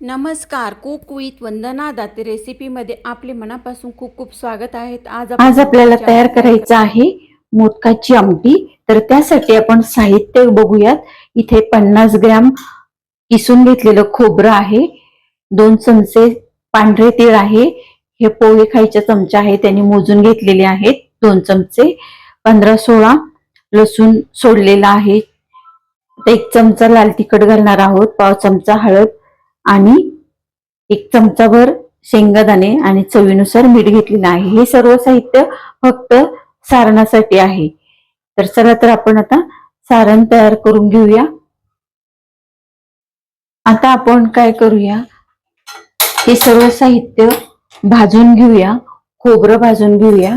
नमस्कार cook with Vandana Date रेसिपीमध्ये आपले मनापासून खूप खूप स्वागत आहे. आज आज आपल्याला तयार करायचं आहे मोदकाची आमटी. तर त्यासाठी आपण साहित्य बघूयात. इथे पन्नास ग्रॅम किसून घेतलेलं खोबरं आहे. दोन चमचे पांढरे तीळ आहे. हे पोहे खायचे चमचे आहे त्यांनी मोजून घेतलेले आहेत. दोन चमचे. पंधरा सोळा लसूण सोडलेला आहे. एक चमचा लाल तिखट घालणार आहोत. पाव चमचा हळद. आणि एक चमचाभर शेंगादाणे आणि चवीनुसार मीठ घेतलेलं आहे. हे सर्व साहित्य फक्त सारणासाठी आहे. तर चला तर आपण आता सारण तयार करून घेऊया. आता आपण काय करूया? हे सर्व साहित्य भाजून घेऊया. खोबरं भाजून घेऊया.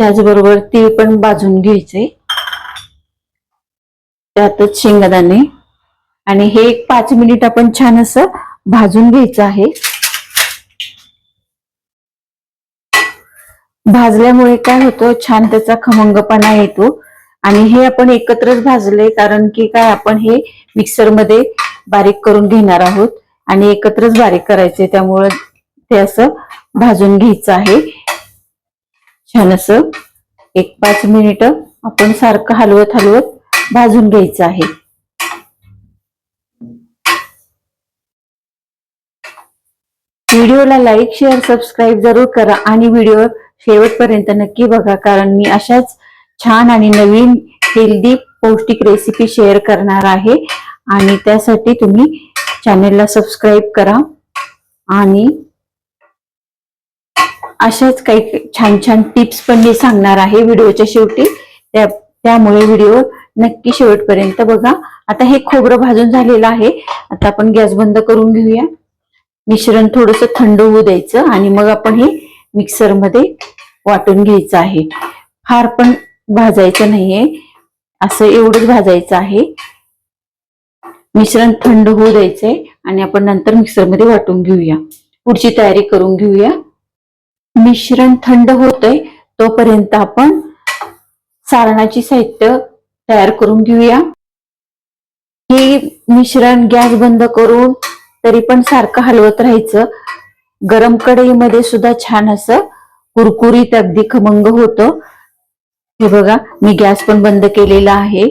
त्याचबरोबर तीळ पण भाजून घ्यायचे. त्यातच शेंगदाणे. आणि हे एक पाच मिनिट आपण छान असं भाजून घ्यायचं आहे. भाजल्यामुळे काय होतं छान त्याचा खमंगपणा येतो. आणि हे आपण एकत्रच भाजले कारण की काय आपण हे मिक्सरमध्ये बारीक करून घेणार आहोत. आणि एकत्रच बारीक करायचे त्यामुळं ते असं भाजून घ्यायचं आहे. छान असं एक पाच मिनिट आपण सारखं हलवत हलवत भाजून घ्यायचं आहे. व्हिडिओला लाईक शेअर सबस्क्राईब जरूर करा आणि व्हिडिओ शेवटपर्यंत नक्की बघा कारण मी अशाच छान आणि नवीन हेल्दी पौष्टिक रेसिपी शेअर करणार आहे. आणि त्यासाठी तुम्ही चॅनेलला सबस्क्राईब करा. आणि अशाच काही छान छान टिप्स पण मी सांगणार आहे व्हिडिओच्या शेवटी. त्या त्यामुळे व्हिडिओ नक्की शेवटपर्यंत बघा. आता हे खोबरं भाजून झालेलं आहे. आता आपण गॅस बंद करून घेऊया. मिश्रण थोडस थंड होऊ द्यायचं आणि मग आपण हे मिक्सरमध्ये वाटून घ्यायचं आहे. फार पण भाजायचं नाहीये. असं एवढंच भाजायचं आहे. मिश्रण थंड होऊ द्यायचंय आणि आपण नंतर मिक्सरमध्ये वाटून घेऊया. पुढची तयारी करून घेऊया. मिश्रण थंड होतंय तोपर्यंत आपण सारणाची साहित्य तयार करून घेऊया. हे मिश्रण गॅस बंद करून तरी पण सारखं हलवत राहायचं. गरम कढईमध्ये सुद्धा छान असं कुरकुरीत अगदी खमंग होतं. हे बघा मी गॅस पण बंद केलेला आहे.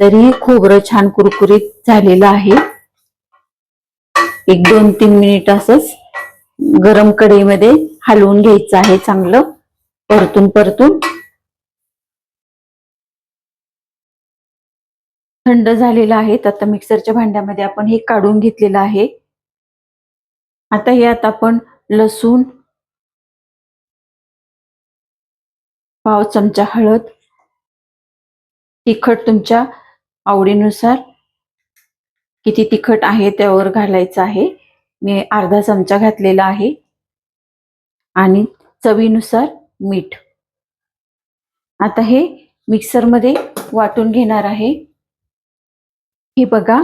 तरी खोबरं छान कुरकुरीत झालेलं आहे. एक दोन तीन मिनिट असंच गरम कढईमध्ये हलवून घ्यायचं आहे चांगलं. परतून परतून. थंड झालेलं आहे. आता मिक्सरच्या भांड्यामध्ये आपण हे काढून घेतलेलं आहे. आता यात आपण लसूण पाव चमचा हळद तिखट तुमच्या आवडीनुसार. किती तिखट आहे त्यावर घालायचं आहे. मी अर्धा चमचा घातलेला आहे. आणि चवीनुसार मीठ. आता हे मिक्सरमध्ये वाटून घेणार आहे. हे बघा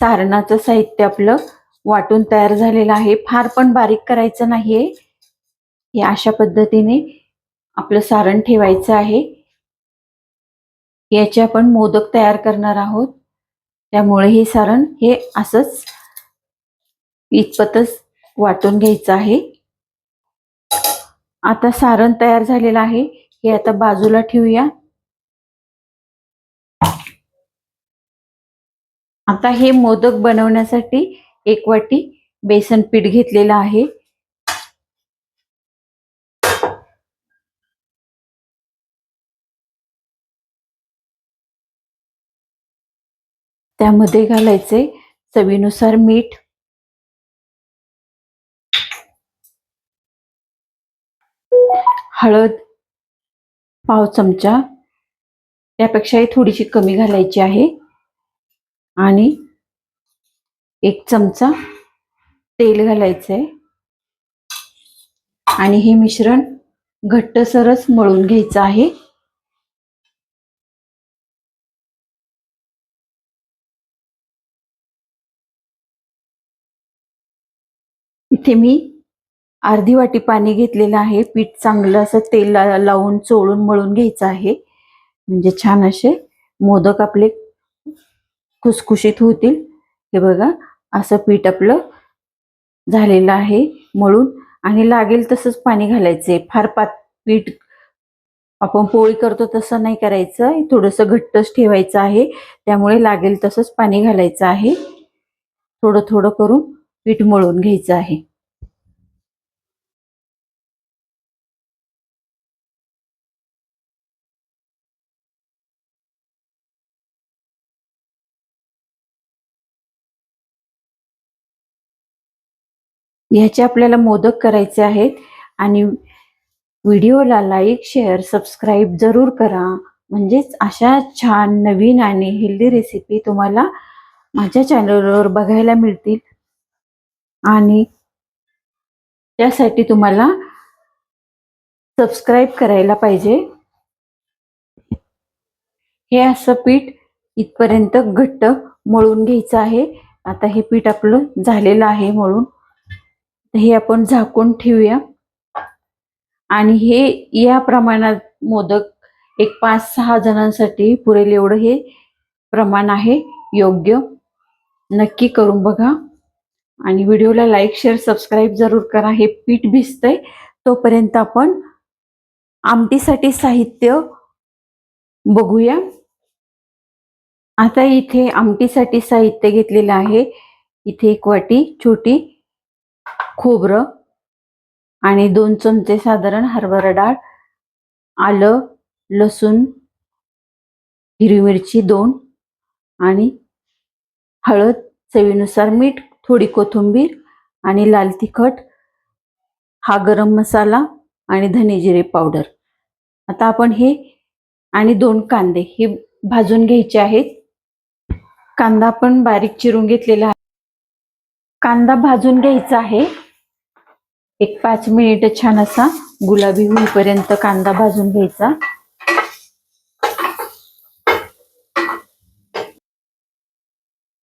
सारणाचं साहित्य आपलं वाटून तयार झालेलं आहे. फार पण बारीक करायचं नाहीये. हे अशा पद्धतीने आपलं सारण ठेवायचं आहे. याचे आपण मोदक तयार करणार आहोत. त्यामुळे हे सारण हे असंच इतपतच वाटून घ्यायचं आहे. आता सारण तयार झालेलं आहे. हे आता बाजूला ठेवूया. आता हे मोदक बनवण्यासाठी एक वाटी बेसन पीठ घेतलेलं आहे. त्यामध्ये घालायचे चवीनुसार मीठ. हळद पाव चमचा. त्यापेक्षाही थोडीशी कमी घालायची आहे. आणि एक चमचा तेल घालायचंय. आणि हे मिश्रण घट्टसरच मळून घ्यायचं आहे. इथे मी अर्धी वाटी पाणी घेतलेलं आहे. पीठ चांगलं असं तेल लावून चोळून मळून घ्यायचं आहे. म्हणजे छान असे मोदक आपले खुसखुशीत होतील. हे बघा असं पीठ आपलं झालेलं आहे मळून. आणि लागेल तसंच पाणी घालायचंय. फार पात पीठ आपण पोळी करतो तसं नाही करायचं. थोडंसं घट्टच ठेवायचं आहे. त्यामुळे लागेल तसंच पाणी घालायचं आहे. थोडं थोडं करून पीठ मळून घ्यायचं आहे. ह्याचे आपल्याला मोदक करायचे आहेत. आणि व्हिडिओला लाईक शेअर सबस्क्राईब जरूर करा. म्हणजेच अशा छान नवीन आणि हेल्दी रेसिपी तुम्हाला माझ्या चॅनलवर बघायला मिळतील. आणि त्यासाठी तुम्हाला सबस्क्राईब करायला पाहिजे. हे असं पीठ इथपर्यंत घट्ट मळून घ्यायचं आहे. आता हे पीठ आपलं झालेलं आहे मळून. हे आपण झाकून ठेवूया. आणि हे या प्रमाणात मोदक एक पाच सहा जणांसाठी पुरेल एवढं हे प्रमाण आहे योग्य. नक्की करून बघा. आणि व्हिडिओला लाईक शेअर सबस्क्राईब जरूर करा. हे पीठ भिजतंय. तोपर्यंत आपण आमटीसाठी साहित्य बघूया. आता इथे आमटीसाठी साहित्य घेतलेलं आहे. इथे एक वाटी छोटी खोबरं आणि दोन चमचे साधारण हरभरा डाळ आलं लसूण हिरवी मिरची दोन आणि हळद चवीनुसार मीठ थोडी कोथिंबीर आणि लाल तिखट हा गरम मसाला आणि धने जिरे पावडर. आता आपण हे आणि दोन कांदे हे भाजून घ्यायचे आहेत. कांदा आपण बारीक चिरून घेतलेला आहे. कांदा भाजून घ्यायचा आहे. एक पाच मिनिट छान असा गुलाबी होईपर्यंत कांदा भाजून घ्यायचा.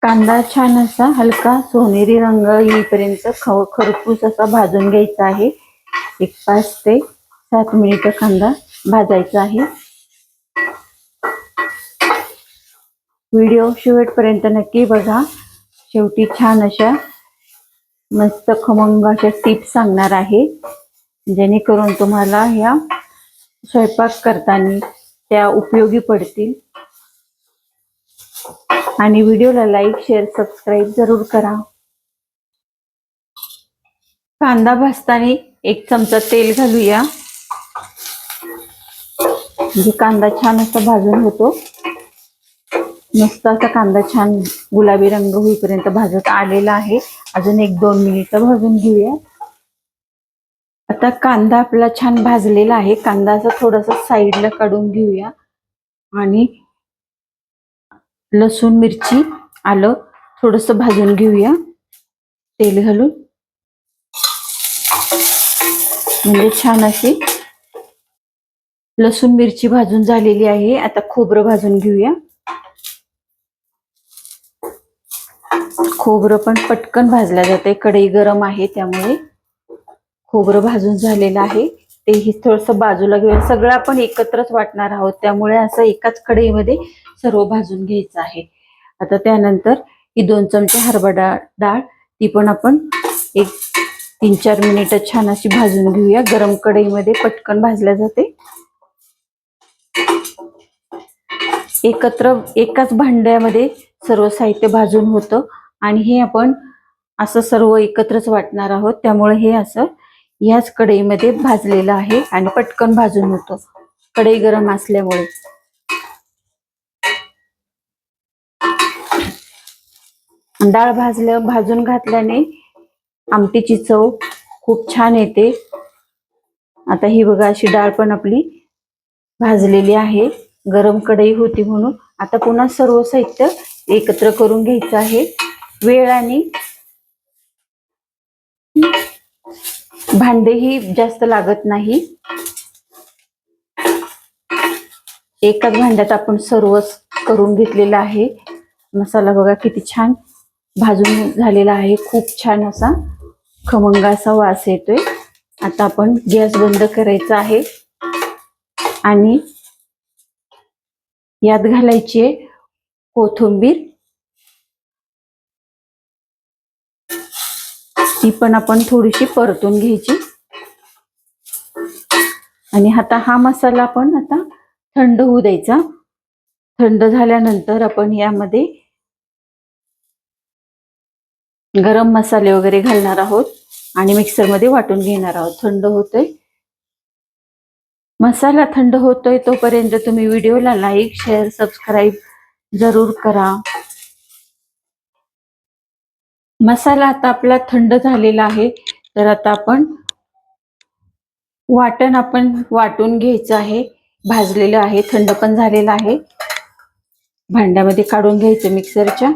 कांदा छान असा हलका सोनेरी रंग येईपर्यंत ख खरपूस असा भाजून घ्यायचा आहे. एक पाच ते सात मिनिट कांदा भाजायचा आहे. व्हिडिओ शेवटपर्यंत नक्की बघा. शेवटी छान अशा मस्त खमंग अशा टिप्स सांगणार आहे. जेणेकरून तुम्हाला ह्या स्वयंपाक करताना त्या उपयोगी पडतील. आणि व्हिडिओला लाईक शेअर सबस्क्राईब जरूर करा. कांदा भाजताना एक चमचा तेल घालूया. म्हणजे कांदा छान असा भाजून होतो. मस्त असा कांदा छान गुलाबी रंग होईपर्यंत भाजत आलेला आहे. अजून एक दोन मिनिटं भाजून घेऊया. आता कांदा आपला छान भाजलेला आहे. कांदा असा थोडासा साईडला काढून घेऊया. आणि लसूण मिरची आलं थोडस भाजून घेऊया. तेल घालून. म्हणजे छान अशी लसूण मिरची भाजून झालेली आहे. आता खोबरं भाजून घेऊया. खोबरं पण पटकन भाजल्या जाते. कढई गरम आहे त्यामुळे खोबरं भाजून झालेलं आहे. तेही थोडंसं बाजूला घेऊया सगळं आपण एकत्रच वाटणार आहोत. त्यामुळे असं एकाच कढईमध्ये सर्व भाजून घ्यायचं आहे. आता त्यानंतर ही दोन चमचे हरभरा डाळ डाळ ती पण आपण एक तीन चार मिनिटं छान अशी भाजून घेऊया. गरम कढईमध्ये पटकन भाजल्या जाते. एकत्र एकाच भांड्यामध्ये सर्व साहित्य भाजून होतं. आणि हे आपण असं सर्व एकत्रच वाटणार आहोत. त्यामुळे हे असं ह्याच कढईमध्ये भाजलेलं आहे आणि पटकन भाजून होतं. कढई गरम असल्यामुळे. डाळ भाजलं भाजून घातल्याने आमटीची चव खूप छान येते. आता ही बघा अशी डाळ पण आपली भाजलेली आहे. गरम कढई होती म्हणून. आता पुन्हा सर्व साहित्य एकत्र करून घ्यायचं आहे. वेळ आणि भांडेही जास्त लागत नाही. एकाच भांड्यात आपण सर्वच करून घेतलेलं आहे. मसाला बघा किती छान भाजून झालेला आहे. खूप छान असा खमंग असा वास येतोय. आता आपण गॅस बंद करायचा आहे. आणि यात घालायची आहे कोथिंबीर. ती पण आपण थोडीशी परतून घ्यायची. आणि आता हा मसाला आपण आता थंड होऊ द्यायचा. थंड झाल्यानंतर आपण यामध्ये गरम मसाले वगैरे घालणार आहोत आणि मिक्सरमध्ये वाटून घेणार आहोत. थंड होतोय. मसाला थंड होतोय तोपर्यंत तुम्ही व्हिडिओला लाईक शेअर सबस्क्राईब जरूर करा. मसाला आता आपला थंड झालेला आहे. तर आता आपण वाटण आपण वाटून घ्यायचं आहे. भाजलेलं आहे थंड पण झालेलं आहे. भांड्यामध्ये काढून घ्यायचं मिक्सरच्या.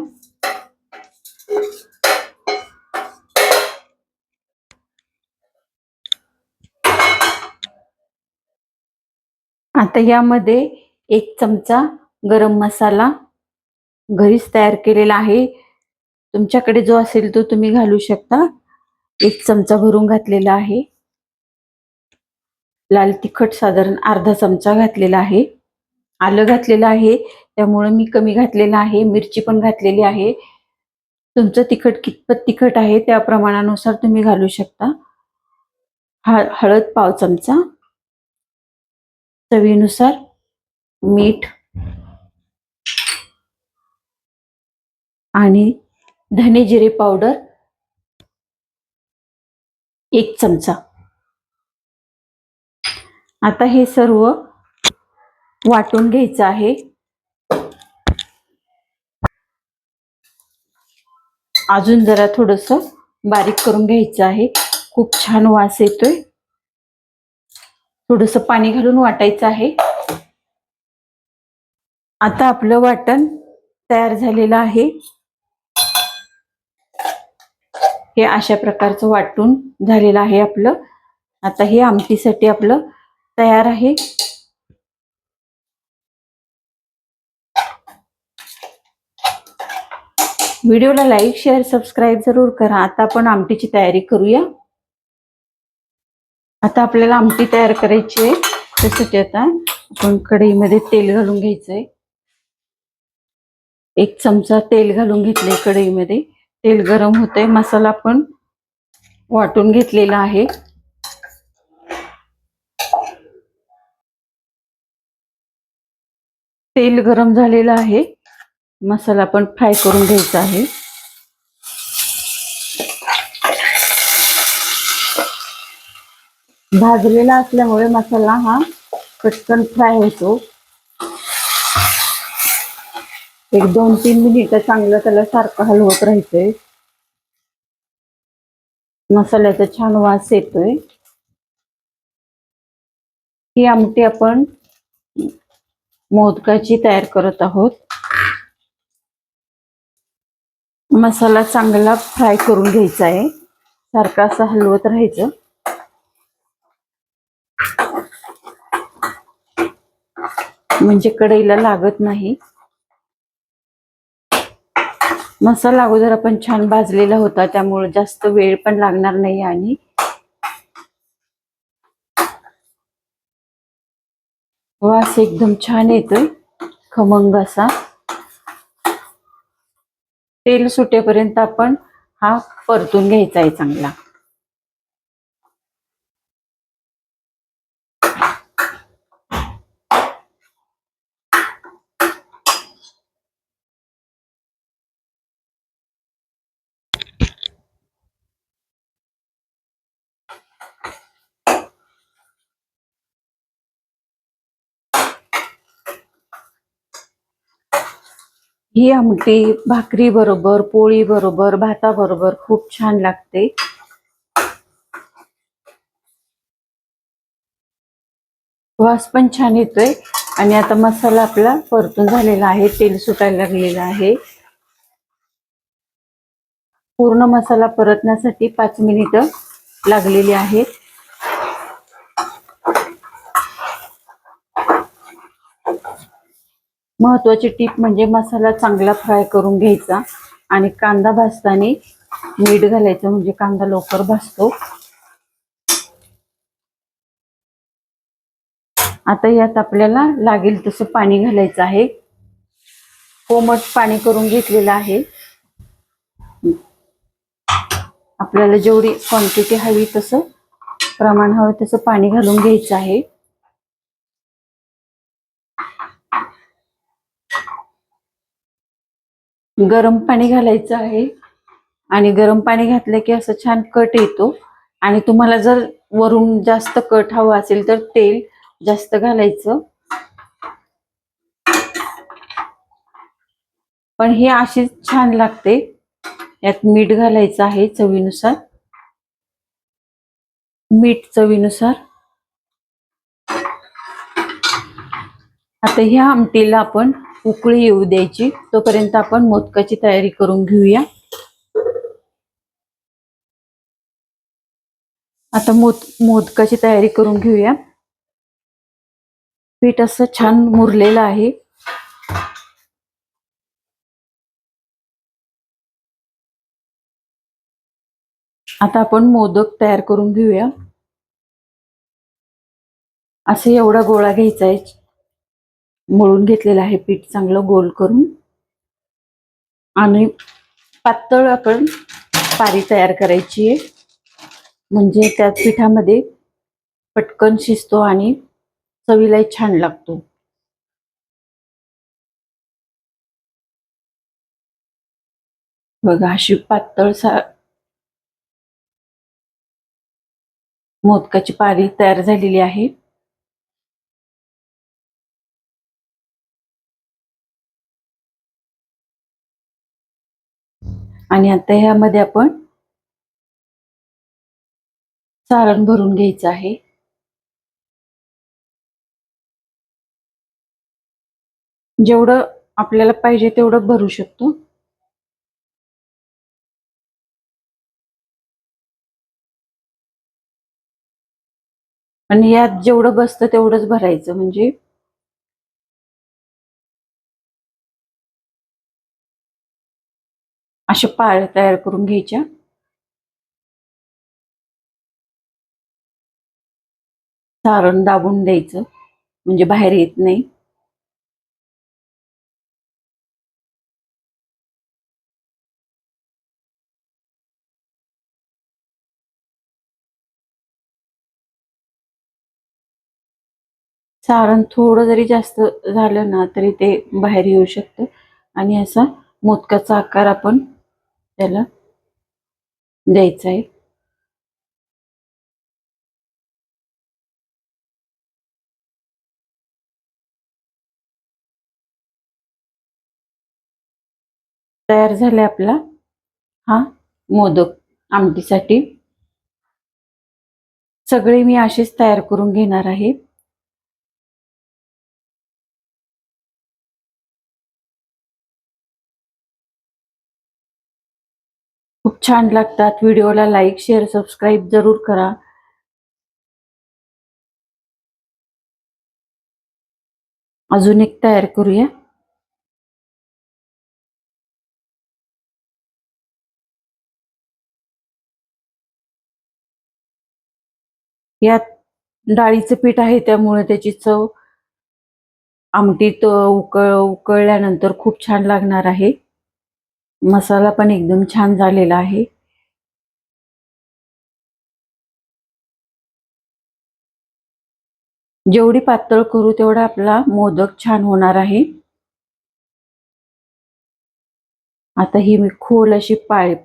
आता यामध्ये एक चमचा गरम मसाला घरीच तयार केलेला आहे. तुमच्याकडे जो असेल तो तुम्ही घालू शकता. एक चमचा भरून घातलेला आहे. लाल तिखट साधारण अर्धा चमचा घातलेला आहे. आलं घातलेलं आहे. त्यामुळं मी कमी घातलेलं आहे. मिरची पण घातलेली आहे. तुमचं तिखट कितपत तिखट आहे त्या प्रमाणानुसार तुम्ही घालू शकता. हळद पाव चमचा. चवीनुसार मीठ. आणि धने जिरे पावडर एक चमचा. आता हे सर्व वाटून घ्यायचं आहे. अजून जरा थोडस बारीक करून घ्यायचं आहे. खूप छान वास येतोय. थोडस पाणी घालून वाटायचं आहे. आता आपलं वाटण तयार झालेलं आहे. हे अशा प्रकारचं वाटून झालेलं आहे आपलं. आता हे आमटीसाठी आपलं तयार आहे. व्हिडिओला लाईक शेअर सबस्क्राईब जरूर करा. आता आपण आमटीची तयारी करूया. आता आपल्याला आमटी तयार करायची आहे. त्यासाठी आता आपण कढईमध्ये तेल घालून घ्यायचंय. एक चमचा तेल घालून घेतलंय कढईमध्ये. तेल गरम होतंय मसाला पण वाटून घेतलेला आहे. तेल गरम झालेलं आहे. मसाला पण फ्राय करून घ्यायचा आहे. भाजलेला असल्यामुळे मसाला हा पटकन फ्राय होतो. एक दोन तीन मिनिटं चांगलं त्याला सारखं हलवत राहायचंय. मसाल्याचा छान वास येतोय. ही आमटी आपण मोदकाची तयार करत आहोत. मसाला चांगला फ्राय करून घ्यायचा आहे. सारखा असं हलवत राहायचं. म्हणजे कढईला लागत नाही. मसाला अगोदर आपण छान भाजलेला होता त्यामुळे जास्त वेळ पण लागणार नाही आणि हो, वास एकदम छान येतोय खमंग असा. तेल सुटेपर्यंत आपण हा परतून घ्यायचा आहे चांगला. ही आमटी भाकरी बरोबर पोळी बरोबर भाता बरोबर खूप छान लागते. वास पण छान येतोय. आणि आता मसाला आपला परतून झालेला आहे तेल सुटायला लागलेलं आहे. पूर्ण मसाला परतण्यासाठी पाच मिनिटं लागलेली आहेत. महत्वाची टीप म्हणजे मसाला चांगला फ्राय करून घ्यायचा आणि कांदा भाजताना मीठ घालायचं म्हणजे कांदा लवकर भाजतो. आता यात आपल्याला लागेल तसं पाणी घालायचं आहे. कोमट पाणी करून घेतलेलं आहे. आपल्याला जेवढी क्वांटिटी हवी तसं प्रमाण हवं तसं पाणी घालून घ्यायचं आहे. गरम पाणी घालायचं आहे. आणि गरम पाणी घातलं की असं छान कट येतो. आणि तुम्हाला जर वरून जास्त कट हवं असेल तर तेल जास्त घालायचं. पण हे अशीच छान लागते. यात मीठ घालायचं आहे चवीनुसार. मीठ चवीनुसार. आता ह्या आमटीला आपण उकळी येऊ द्यायची. तोपर्यंत आपण मोदकाची तयारी करून घेऊया. आता मोद मोदकाची तयारी करून घेऊया. पीठ असं छान मुरलेलं आहे. आता आपण मोदक तयार करून घेऊया. असे एवढा गोळा घ्यायचा आहे. मळून घेतलेलं आहे पीठ चांगलं गोल करून. आणि पातळ आपण पारी तयार करायची आहे. म्हणजे त्या पिठामध्ये पटकन शिजतो आणि चवीलाही छान लागतो. बघा अशी पातळ सा मोदकाची पारी तयार झालेली आहे. आणि आता ह्यामध्ये आपण सारण भरून घ्यायचं आहे. जेवढं आपल्याला पाहिजे तेवढं भरू शकतो. आणि यात जेवढं बसतं तेवढंच भरायचं. म्हणजे अशा पाळ्या तयार करून घ्यायच्या. सारण दाबून द्यायचं म्हणजे बाहेर येत नाही. सारण थोडं जरी जास्त झालं ना तरी ते बाहेर येऊ शकतं. आणि असा मोदकाचा आकार आपण त्याला द्यायचा आहे. तयार झाले आपला हा मोदक आमटीसाठी. सगळे मी असेच तयार करून घेणार आहे खूप छान लागतात. व्हिडिओला लाईक शेअर सबस्क्राईब जरूर करा. अजून एक तयार करूया. यात डाळीचं पीठ आहे त्यामुळे त्याची चव आमटीत उकळ उकळल्यानंतर खूप छान लागणार आहे. मसाला पण एकदम छान झालेला आहे. जेवढी पातळ करू तेवढा आपला मोदक छान होणार आहे. आता ही मी खोल अशी पाळी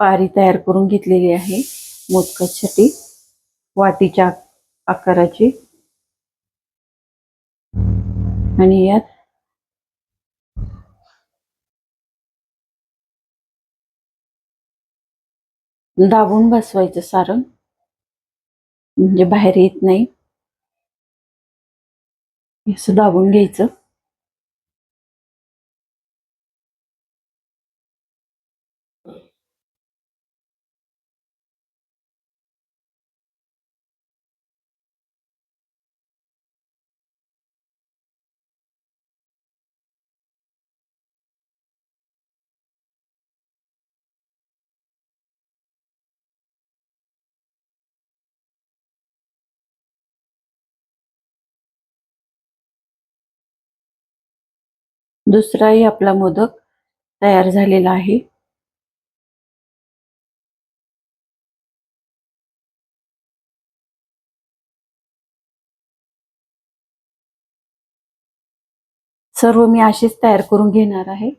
पारी तयार करून घेतलेली आहे मोदकासाठी वाटीच्या आकाराची. आणि यात दाबून बसवायचं सारण म्हणजे बाहेर येत नाही. असं दाबून घ्यायचं. दुसराही आपला मोदक तयार झालेला आहे. सर्व मी अशीच तयार करून घेणार आहे.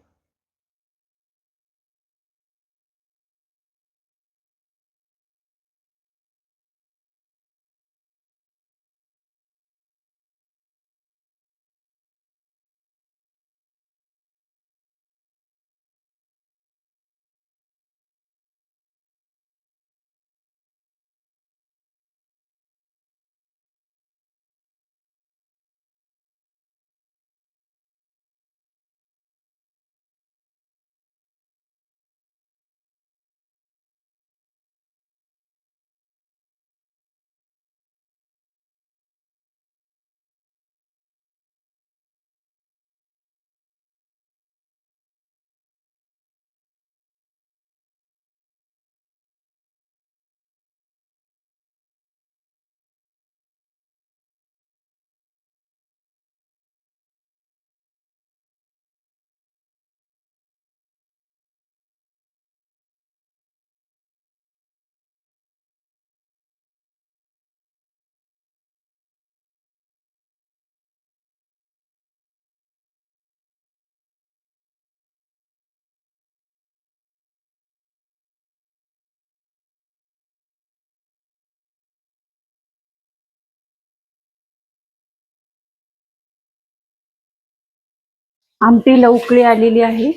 आमटीला उकळी आलेली आहे.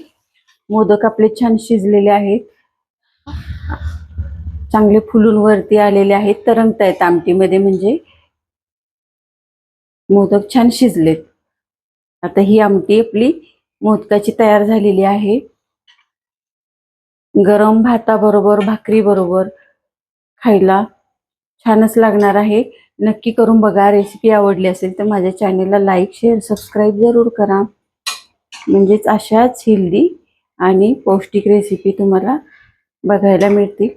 मोदक आपले छान शिजलेले आहेत. चांगले फुलून वरती आलेले आहेत. तरंगतायत आमटीमध्ये म्हणजे. मोदक छान शिजलेत. आता ही आमटी आपली मोदकाची तयार झालेली आहे. गरम भाताबरोबर भाकरी बरोबर खायला छानच लागणार आहे. नक्की करून बघा. रेसिपी आवडली असेल तर माझ्या चॅनेलला लाईक शेअर सबस्क्राईब जरूर करा. म्हणजेच अशाच हेल्दी आणि पौष्टिक रेसिपी तुम्हाला बघायला मिळतील.